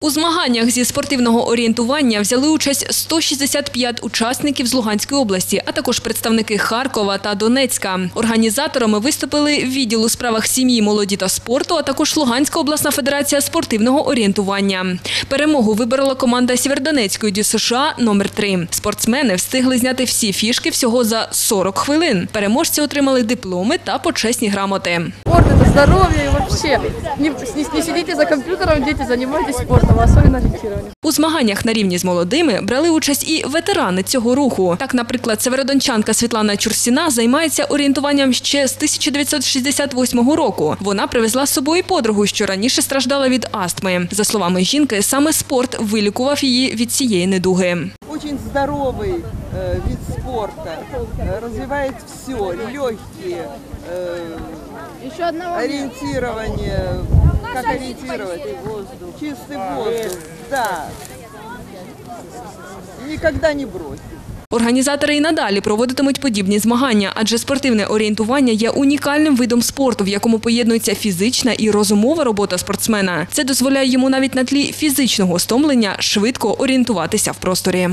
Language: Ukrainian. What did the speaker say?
У змаганнях зі спортивного орієнтування взяли участь 165 учасників з Луганської області, а також представники Харкова та Донецька. Організаторами виступили відділ у справах сім'ї, молоді та спорту, а також Луганська обласна федерація спортивного орієнтування. Перемогу виборола команда Сєвєродонецької ДЮСШ США номер 3 Спортсмени встигли зняти всі фішки всього за 40 хвилин. Переможці отримали дипломи та почесні грамоти. Спорт это здоровье и вообще. Не, не за компьютером, дети, занимайтесь спортом, особенно ориентированием. У змаганнях на рівні з молодими брали участь і ветерани цього руху. Так, наприклад, северодончанка Світлана Чурсіна займається орієнтуванням ще з 1968 року. Вона привезла з собою подругу, що раніше страждала від астми. За словами жінки, саме спорт вилікував її від цієї недуги. Очень здоровый э, вид спорта, э, развивает все, легкие, э, Еще одного. ориентирование, как ориентировать? Чистый воздух, да. Никогда не бросить. Організатори і надалі проводитимуть подібні змагання, адже спортивне орієнтування є унікальним видом спорту, в якому поєднується фізична і розумова робота спортсмена. Це дозволяє йому навіть на тлі фізичного стомлення швидко орієнтуватися в просторі.